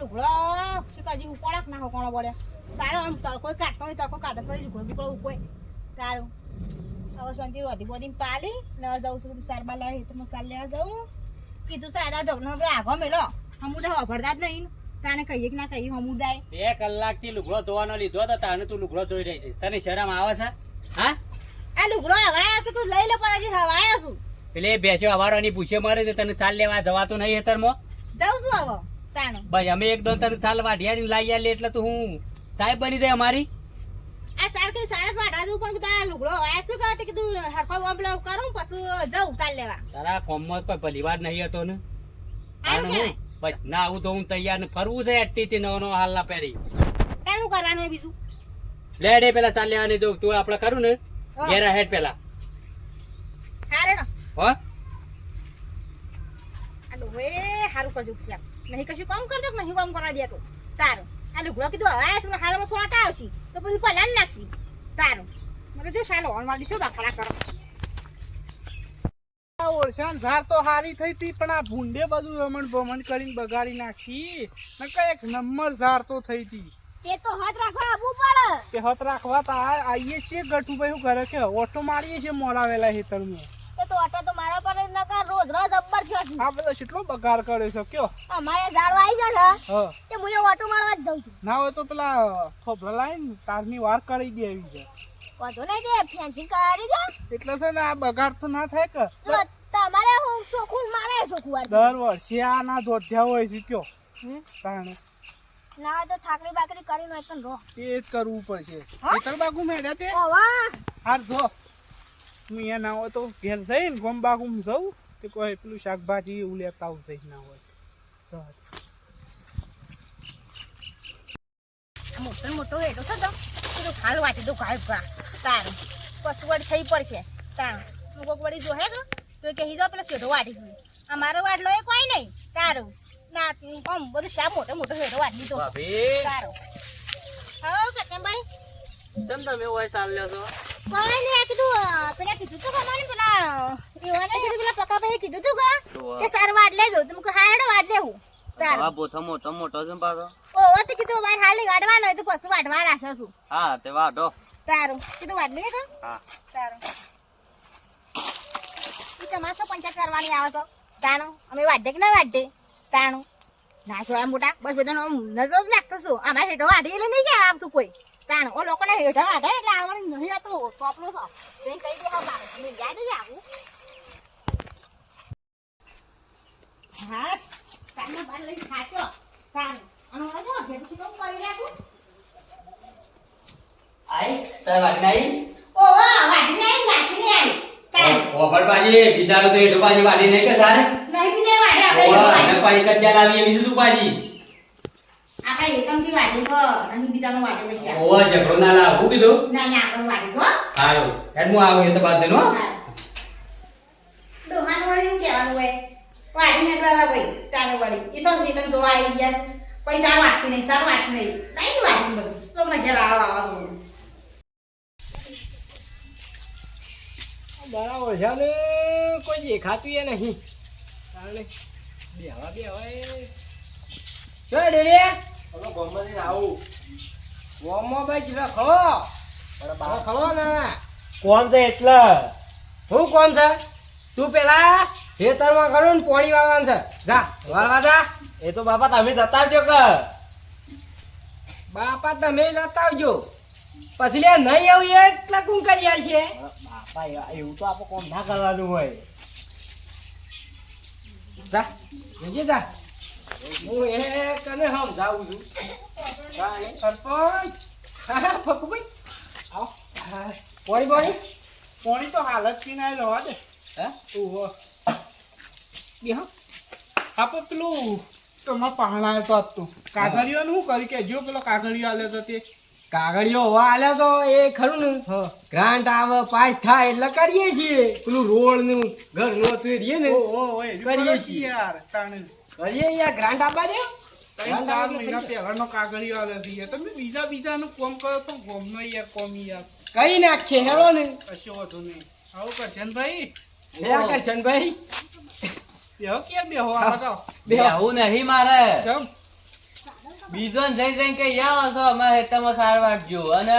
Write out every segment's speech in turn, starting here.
લુગડો શીકાજી ઉપાડક ના હો કોણો પડે સારો આમ તડકો કાઢતો હોય તડકો કાઢે પડી લુગડો બુકડો ઉકોય સારું. હવે શાંતિ રોધી બોધી પાલી. ને જાઉં છું સાર બાર લાવી તો મસાલા લેવા જાઉં. કીધું સારા ધોકનો આપણે આગો મેલો. હમું વાપરતા જ નહીં. તાને કહીએ કે ના કહીએ હમું દાય બે કલાકથી લુગડો ધોવાનો લીધો તો તાને તું લુગડો ધોઈ રહી છે. તને શરમ આવે છે? હા? આ લુગડો હવાયા છે તું લઈ લે પણ હજી હવાયા છું પેલે બેસો અવારોની પૂછે મારે તને સાલ લેવા જવાતું નહીં હેતરમાં જાઉં છું હવે. ભાઈ અમે એક દોન તને સાલ વાઢિયા લાઈ આલી એટલે તું હું સાહેબ બની જાય અમારી? આ સાર કે સારા વાટવા દઉં પણ તારા લુગડો આ શું કહે કીધું હરખો બોમ્બલો કરું પછી જઉં સાલ લેવા. તારા કોમમાં કોઈ ભલીવાર નહીં હતો ને? સારું હું? ના આવું તો હું તૈયાર ને ફરવું છે એટલી થી નવો નવો હાલ ના પહેરી. તારે કરવાનું બીજું? લે પેલા સાલ લેવાની દો તું આપણે કરું ને? ઘેરા હેડ પેલા. હારે હો? આ ડોહે હારું કરજો ખુશિયા નહીં કશું કામ કરજો કે નહીં કામ કરવા દે તો? તારું. આ લુગડો કીધું હવે આ તમને હાલમાં થોડા આવશે. તો પછી પલાન નાખશે. તારું. મને જો સાલો ઓન વાળી શું બાકડા કરો. આ ઓળખાણ ઝાર તો હારી થઈ હતી પણ આ ભૂંડે બધું રમણ ભમણ કરીને બગાડી નાખી. નકા એક નંબર ઝાર તો થઈ હતી. એ તો હાથ રાખવા આવવું પડે. કે હાથ રાખવા તા આ- આઈએ છીએ ગઠુભાઈ હું ઘરે કે ઓટો મારીએ છીએ મોડાવેલા હેતરમાં એ તો અટે તો મારા પર રોજ અબ્બર થયો છે. આ બધો કેટલો બગાડ કર્યો છે કયો? અમારે ઝાડવા આવી જાય ને તે હું એ ઓટો મારવા જ જાઉં છું. ના હોય તો પેલા થોભલા લાઈન તારની વાર કરી દે આવી છે વાંધો નહીં તે ફેન્સિંગ કરી દે. એટલે છે ને આ બગાડ તો ના થાય કે. તમારે હું ચોખ્ખું મારે વાર દર વર્ષે આ ના ધોધ્યા હોય છે કયો? તાણે. ના તો થાકડી બાકડી કરીને એક રો. તે જ કરવું પડશે? ખેતર બાગુ મેળ્યા તે? ઓવા હાર જો હું અહીંયા ના હોય તો ઘેર જઈને ગોમ બાગુ જઉં. તે કોઈ પેલું શાકભાજી એવું લેતા આવશે ના હોય. મોટો મોટો હેઠો છે તો. પેલું ખાલ વાટી દો ખાલ ભા. તારું. પછી વળી થઈ પડશે. તારું. હું કોક વળી જોહે તો તો કે હીધો પેલા શેઠો વાટી દઉં. અમારો વાટલો એ કોઈ નહીં. તારું. ના આમ બધું શાક મોટો મોટો હેઠો વાટી દીધો. તારું. હા ભાઈ કેમ તમે હોય ચાલ લ્યો છો? કોઈ કીધું પેલા કીધું તું ખબર પેલા એવાને કીધું પેલા પકાભાઈએ કીધું તું કે સાર લેજો. તો મુક હાડો વાટ લેવું. તારું. આ બોથો મોટો મોટો છે પાછો? ઓવો તો કીધું બાર હાલી વાટવાનો તો પછી વાટવા રાખો છું હા તે વાઢો તારું. કીધું વાટ લઈએ કે હા. તારું. ઈ તમારે શું પંચાયત કરવાની આવે તો? તાણું. અમે વાટે કે ના વાટે તાણું. ના છો આ મોટા. બસ બધાનો આમ નજર જ નાખતો છું અમારે હેઠો વાડી એટલે નહીં કે આવતું કોઈ. તાણું ઓ લોકોને હેઠો વાટે એટલે આવવાની નહીં આવતો ચોપલો છો તે કહી દે હા મારે તમે યાદ જ આવું હા તારનો બાર લઈ ખાચો તાણું અને હવે જો ઘેર કેવું કરી રાખું આઈ સર વાઢી આઈ ઓવા વાટીને આવી નાખીને આવી તાણું ઓગળ પાજી બીજાનો તો એઠો પાજી વાઢી નહીં કે સારે નહીં બીજે વાટે આપણે પાજી કજ્જા લાવી એવી શું પાજી આપણે એકમથી વાટી છો નહીં બીજાનું વાટે પછી. ઓવા ઝઘડો. ના લાવ હું કીધું? ના ના આપણે વાટી છો. હારું હેડ હું આવું એ તો બાદ દેનો દોહાન વળી શું કહેવાનું હોય? વાટીને ડોલા ભાઈ તારે વળી. એ તો જ તમે જોવા આવી ગયા. કોઈ તાર વાટતી નહીં તાર વાટતી નહીં. નહીં વાટતી બધું તો મને ઘેર આવા આવા તો બોલું. દાડા ઓછાને કોઈ દેખાતું એ નહીં. કારણ બે હવા બે હવા એ. જો ચલો ગોમમાંથી આવું. વોમો ભાઈ રખડો રખડો ના. કોણ છે એટલે? હું કોણ છે? તું પેલા ખેતરમાં ખરું ને પોણી વાવવાનું છે. જા વાળવા જા. એ તો બાપા તમે જતા આવજો કે બાપા તમે જતા આવજો. પછી લે નહીં આવું એટલે કું કરી આલ છે? બાપા એવું તો આપણે કોણ ના કરવાનું હોય. જા જજે જા. હું એ કને સમજાવું છું. સરપંચ. ફકુભાઈ આવો. પોણી પોણી. પોણી તો હાલત પીને આવી રહેવા દે હે? ઓહો બેહો આપણે પેલું તમારા પહાણા તો હતું કાગળિયોનું શું કરી કે જો પેલો કાગળિયો આલ્યો તો તે. કાગળિયો હવા આલ્યો તો એ ખરું ને. ગ્રાન્ટ આવે પાસ થાય એટલે કરીએ છીએ. પેલું રોડનું ઘરનું. હતું ને કરીએ છીએ. યાર તાણે. કરીએ યાર ગ્રાન્ટ આપવા દે. ત્રણ ચાર મહિના પહેલાનો કાગળિયો આલ્યો છે. યાર. તમે બીજા બીજાનું કોમ કરો તો ગોમનો યાર કોમ યાર કરી નાખીએ હેરો ને. કશો વાંધો નહીં. આવું કરજન લે આ બેહો ક્યાં બેહો? આ તો બેહો. નહીં મારે. બીજો ને જઈ જઈને કઈ આવો છો અમારે હેતામાં સાર વાટજો અને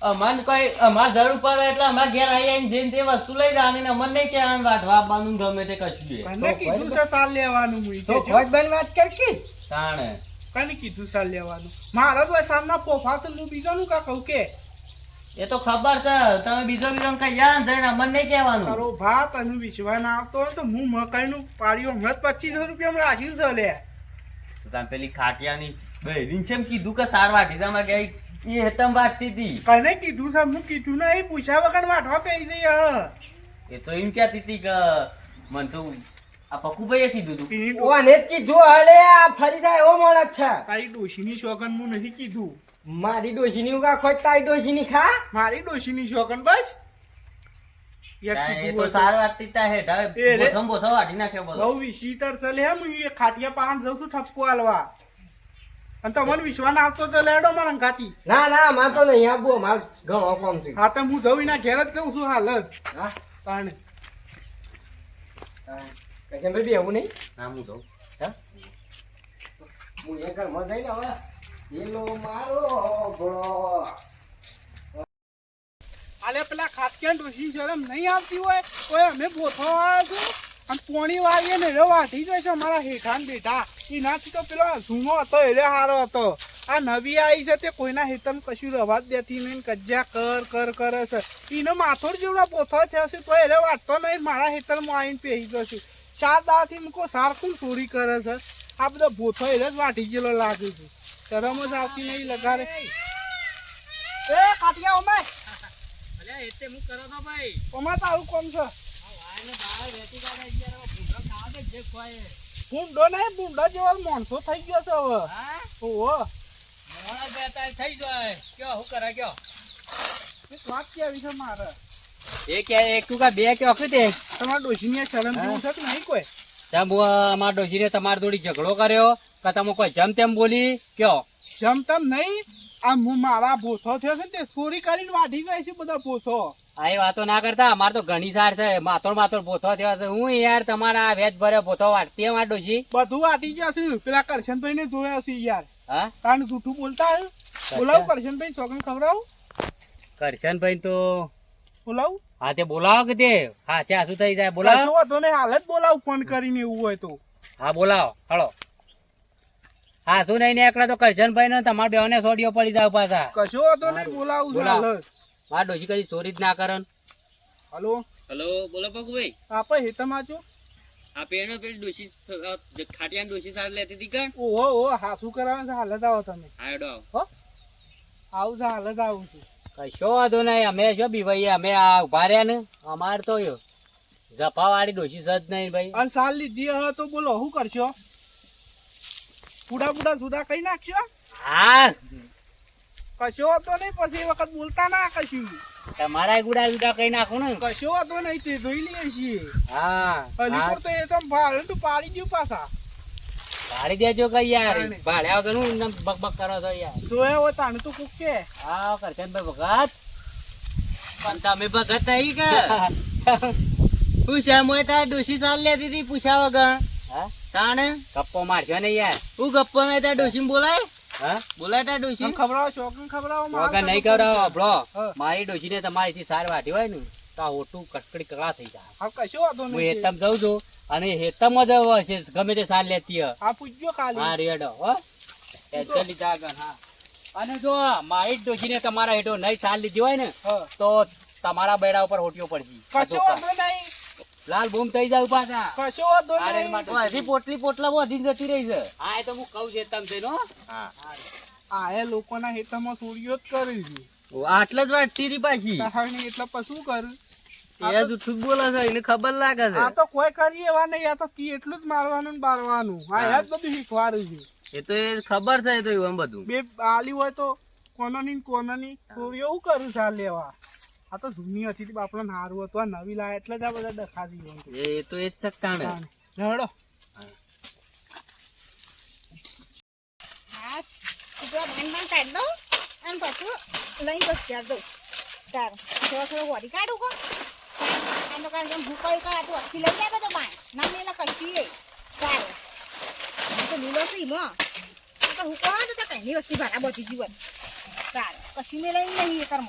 અમારે કોઈ અમારે જરૂર પડે એટલે અમારે ઘેર આવી આવીને જઈને તે વસ્તુ લઈ જવાની ને અમને નહીં કહેવાનું વાટવા આપવાનું ગમે તે કશું બી. કને કીધું છે સાલ લેવાનું મુઈ તો ફોજ બન વાત કર કી તાણે. કને કીધું સાલ લેવાનું? મારા તો સામના પોફાસલનું બીજો નું કા કહું કે? એ તો ખબર છે તમે બીજો બીજો કઈ યાર જઈને અમને નહીં કહેવાનું. તારો ભાત અને વિશ્વાસ ના આવતો હોય તો હું મકાઈ નું હમણાં મત પચીસો રૂપિયા રાખ્યું છે લે. તો તમે પેલી ખાટિયાની બહેરીને છે એમ કીધું કે સાર વાટી તમે કે એ હેતમ વાટતી હતી કને કીધું છે હું કીધું ને એ પૂછ્યા વગર વાટવા પે જઈ હ. એ તો એમ કહેતી હતી કે મને તો આ પકુભાઈએ કીધું હતું ઓને જ કીધું હાલે આ ફરી જાય એવો માણસ છે. તારી ડોશીની શોખન હું નથી કીધું. મારી ડોશીની ઉગા ખોટ તારી ડોશીની ખા? મારી ડોશીની શોકન બસ? હું ખાટિયા પાન જઉં છું ઠપકો હાલવા અને તમને વિશ્વાસ ના આવતો તો લેડો મારા કાચી. ના ના માર તો નહીં આબુ માર ઘણો કોમ છે હા તો હું જઉં ના ઘેર જ જઉં છું હાલ જ. હા? તાણે. કશે ભાઈ આવું નહીં? ના હું કહું હું? એક ઘરમાં જઈને હવે એલો મારો ભોળો. આલે પેલા ખાતકેન ઋષિ શરમ નહીં આવતી હોય કોઈ અમે ભોથો આવ્યા છું. અને પોણી વાળીએ ને એનો વાઢી જાય છે અમારા હેઠાન બેઠા. એનાથી તો પેલો ઝૂમો હતો એટલે સારો હતો. આ નવી આવી છે તે કોઈના હેતમ કશું રવા જ દેતી નહીં કજ્જા કર કર કરે છે. એનો માથોડ જેવડા પોથો થયો છે તો એને વાટતો નહીં મારા હેતરમાં આવીને પહેરી છે. ચાર દાથી મૂકો સારખું ચોરી કરે છે? આ બધો ભોથો એટલે જ વાટી ગયેલો લાગે છે. શરમ જ આવતી નહીં લગારે એ કાટિયા ઓમે. અલ્યા એટલે હું કરો તો ભાઈ? ઓમાં તારું કોમ છે? બહાર વેચી કાઢે જે ખવાય એ. ભૂંડો નહીં ભૂંડો જેવો માણસો થઈ ગયો છે હવે. ઓહો. મોણા બેતા થઈ જાય. કયો હું કરે કયો? એક વાત કેવી છે મારે? એ કે એક તું કા બે કયો કે તે તમારા ડોશીની શરમ જેવું છે કે નહીં કોઈ? તેમ અમારા ડોશીને તમારી જોડી ઝઘડો કર્યો કે તમે કોઈ જમ તેમ બોલી કયો? જમ તેમ નહીં આ હું મારા ભૂથો થયો છે ને તે ચોરી કરીને વાઢી જાય છે બધા ભૂથો. આ એ વાતો ના કરતા અમાર તો ઘણી સાર છે. માતોડ માતોડ પોથો થયો છે. હું યાર તમારા વેજ ભરે પોથો વાટતી અમાર ડોશી? બધું વાટી ગયા છે. પેલા કરશનભાઈ ને જોયા છે યાર. હા? કારણ જૂઠું બોલતા હે? બોલાવું કરશનભાઈ ચોકન ખવડાવું? કરશનભાઈ તો બોલાવું? હા તે બોલાવો કે તે? હા છે શું થઈ જાય. બોલાવો. તો ને હાલ જ બોલાવું ફોન કરીને એવું હોય તો. હા બોલાવો. હળો. હા શું નહીં ને એકલા તો કરશનભાઈ ને તમારા બેવાને સોડીઓ પડી જાવ પાછા. કશો તો નહીં બોલાવું બોલાવો. મારા ડોશી કદી ચોરી જ ના કરન. હલો? હલો બોલો પગુભાઈ આપણે હેતમાં છો આ પેનો પેલી ડોશી ખાટિયાની ડોશી સાર લેતી હતી કે? ઓહો ઓહો શું કરાવે છે હાલત આવો તમે. આયડો હો? આવું છે હાલત આવું છું. કશો વાંધો નહીં અમે જો ભાઈ અમે આ ઊભા રહ્યા ને અમારે તો જફાવાળી ડોશી સજ નહીં ભાઈ. અને સાલ લીધી હવે તો બોલો શું કરશો? પૂડા પૂડા સુધા કઈ નાખશો? હા કશો હતો નહીં પછી એ વખત બોલતા ના કશું. તમારા ગુડા ગુડા કઈ નાખો ને. કશો હતો નહીં તે જોઈ લઈએ છીએ. હા અલીપુર તો એ તો ભાડે તું પાડી ગયું પાછા. પાડી દેજો કઈ યાર. ભાડ્યા વગર હું એમ બક બક કરો છો યાર. જોયા હોય તાણે તું કુક કે. હા કરશનભાઈ પણ તમે ભગત નહીં કે? ભગત પૂછ્યા મોય તાર ડોશી ચાલ લેતી હતી પૂછ્યા વગર? હા? તાણે? ગપ્પો મારશો ને યાર. હું ગપ્પો નહીં તાર ડોશી બોલાય? હા? બોલાય ડોશી. ખવડાવો શોખન ખવડાવો માલ નહીં કોક કરાવો નહીં. આપણો હા. મારી ડોશીને સાર વાટી હોય ને તો આ ઓટું કટકડી કકડા થઈ જાય. હા કશો વાંધો હું હેતમ જઉં છું અને હેતમ જ હશે ગમે તે સાર લેતી હા પૂછજો ખાલી. હા રેડો હો. ટેન્શન લીધા આગળ હા. અને જો મારી જ ડોશીને તમારા હેઠો નહીં સાર લીધી હોય ને તો તમારા બેડા ઉપર હોટીઓ પડશે. કશો વાંધો નહીં. લાલ બૂમ થઈ જાય પાછા. કશો વાંધો નહીં. હજી પોટલી પોટલા બધી જતી રહી છે. હા એ તો હું કહું છે તમ તેનો હા. આ એ લોકોના હેઠળમાં ચોરીઓ જ કરી છે. આટલે જ વાટતી હતી પાછી. તાહણી એટલે પશું કર? એ જ જ બોલે છે એને ખબર લાગે છે. આ તો કોઈ કરી એવા નહીં આ તો કી એટલું જ મારવાનું ને બારવાનું. આ યાદ બધું શીખવાડ્યું છે. એ તો એ ખબર છે એ તો એવું બધું. બે આલી હોય તો કોનોની ને કોનોની ચોરીઓ એવું કરું છે આ લેવા. આ તો જૂની હતી તે બાપડા હારું હતું આ નવી લાયા એટલે જ આ બધા ડખાતી હોય એ તો એ જ હા ભાંગ ભાંગ કાઢી દઉં અને પછી લઈ બસ ત્યાં દઉં તાર થોડો થોડો વળી કાઢું કો તો કારણ કે ભૂકાયું કાઢ તું અખી લઈ આવે તો બાય ના મેલા કશી લે સારું તો લીલો છે ઈમો. તો હુકો હોય તો કઈ ની વસ્તી ભાડા બચી જીવન. સારું કશી મેં લઈને નહીં કર્મ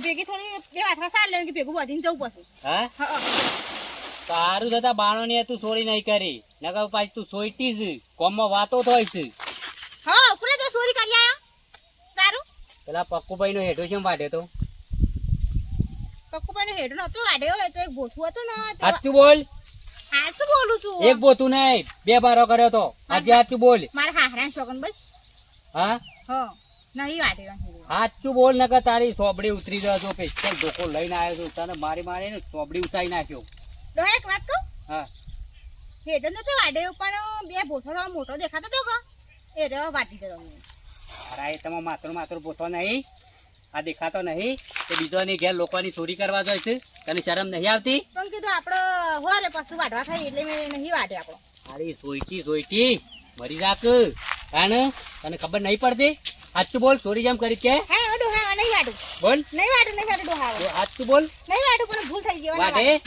ભેગી થોડી બે પાથરા સાર લેવું કે ભેગું વધીને જવું પછી હા? હા તારું થતા બાણો ને તું ચોરી નહીં કરી. નકર પાછી તું સોઈટી જ કોમમાં વાતો થાય છે હા ઉપરે તો ચોરી કરી આયો તારું પેલા પક્કુભાઈ નો હેઠો છે વાટે તો? પક્કુભાઈ નો હેઠો નતો વાઢ્યો એ તો એક ભોઠું હતું ને તે સાચું બોલ. હાચું બોલું છું. એક બોતું નહીં બે બારો કર્યો તો. આજે સાચું બોલ. મારા હાહરા શોકન બસ. હા? હા નહીં વાડ્યો સાચું બોલ નકર તારી સોબડી ઉતરી ગયો તો પેસ્ટલ ધોકો લઈને આવ્યો છું. તને મારી મારી ને સોબડી ઉતારી નાખ્યો. ડો એક વાત કહું? હા. હેઠો નતો વાઢ્યો પણ બે ભોથો મોટો દેખાતો તો કો. એ રહ્યો વાટી દેતો તમને. અરે એ તમે માત્ર માત્ર પોતો નહીં. આ દેખાતો નહીં. કે બીજોની ઘેર લોકોની ચોરી કરવા જાય છે. તને શરમ નહીં આવતી? પણ કીધું આપણો હોરે પશુ વાટવા થાય એટલે મેં નહીં વાડ્યો આપણો. અરે સોઈટી સોઈટી મરી જાક. કારણ તને ખબર નહીં પડતી? સાચું બોલ ચોરી જેમ કરી કે? બોલ. નહીં વાડું નહીં વાડું ડોહા હવે. તું બોલ. નહીં વાડું પણ ભૂલ થઈ ગઈ હવે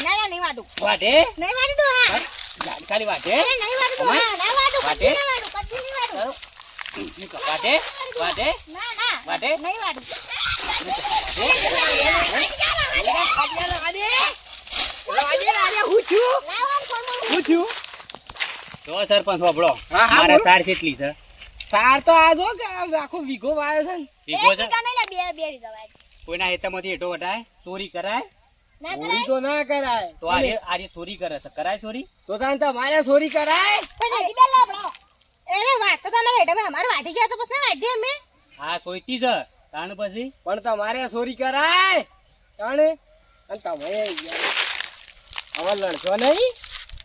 ના ના નહીં વાડું વાટે નહીં વાડું ડોહા. જાણકારી વાટે નહીં વાડું ડોહા. ના વાડું વાડે? કદી નહીં વાડું વાટે વાટે ના ના નહીં વાડું. લાવો આમ હું છું તો સરપંચ હોબળો હા, હા, મારે બોલો. તાર કેટલી છે? તાર તો આ જો આખો વીઘો વાયો છે ને. વીઘો છે? બે બે કોઈના હેતામાંથી હેઠો વટાય? ચોરી કરાય? ચોરી તો ના કરાય. તો આજે આજે ચોરી કરે છે. કરાય ચોરી? તો તાન તમારે ચોરી કરાય. પણ હજી બે લાભ લાવો. અરે વાત તો તમે હેડે અમારે વાટી ગયા તો પછી ના વાટી અમે? હા સોઈટી છે. તાણ પછી? પણ તમારે સોરી કરાય. તાણ? અને તમે હવે લડશો નહીં?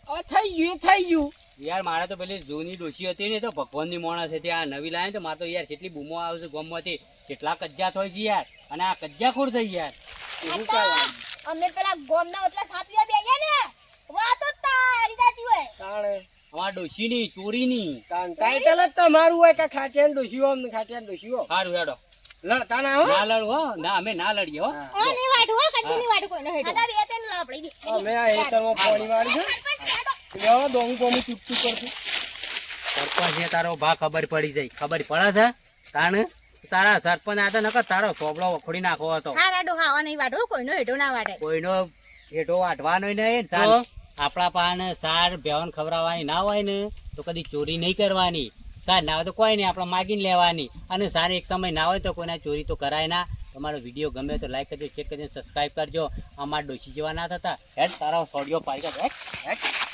હવે થઈ ગયું થઈ ગયું. યાર મારે તો પેલી જૂની ડોશી હતી ને તો ભગવાનની માણસ હતી આ નવી લાવી તો મારે તો યાર કેટલી બૂમો આવે છે ગામમાંથી કેટલા કજ્જા થાય છે યાર. અને આ કજ્જાખોર થઈ યાર એવું કહેવાય અમે પેલા ગોમના ઓટલા સાપિયા બેયા ને. વાતો તારી દાદી હોય. તાણે? અમારા ડોશીની ચોરીની. તાન ટાઈટલ જ તમારું હોય કે ખાટિયાન ડોશીઓ અમને ખાટિયાન ડોશીઓ. સારું હેડો. લડતા ના હો? ના લડવો ના અમે ના લડીએ હો. ઓની આ હો કદી વાટું કોઈનો હેડો આ બે તેન લાપડી અમે આ હેતરમાં પાણી વાળી છે. લેવા ડોંગ કોમી ચૂપ ચૂપ કરતી? સરપંચ તારો ભા ખબર પડી જાય. ખબર પડે છે? તાણ? તારા સરપંચ આ તો નકર તારો સોબળો વખોડી નાખો હતો. હા રાડો હાવા નહીં વાટો કોઈનો હેડો ના વાટે કોઈનો હેડો વાટવાનો નહીં સાર આપણા પાને સાર ભેવન ખવડાવવાની ના હોય ને, તો કદી ચોરી નહીં કરવાની. સાર ના હોય તો કોઈ નહીં, આપણે માગીને લેવાની. અને સાર એક સમય ના હોય તો કોઈને ચોરી તો કરાય ના. તમારો વીડિયો ગમે તો લાઈક કરજો ચેક કરજો સબસ્ક્રાઈબ કરજો. અમારા ડોસી જેવા ના થતા. હેડ, તારા સોડિયો પાડી હેડ હેડ.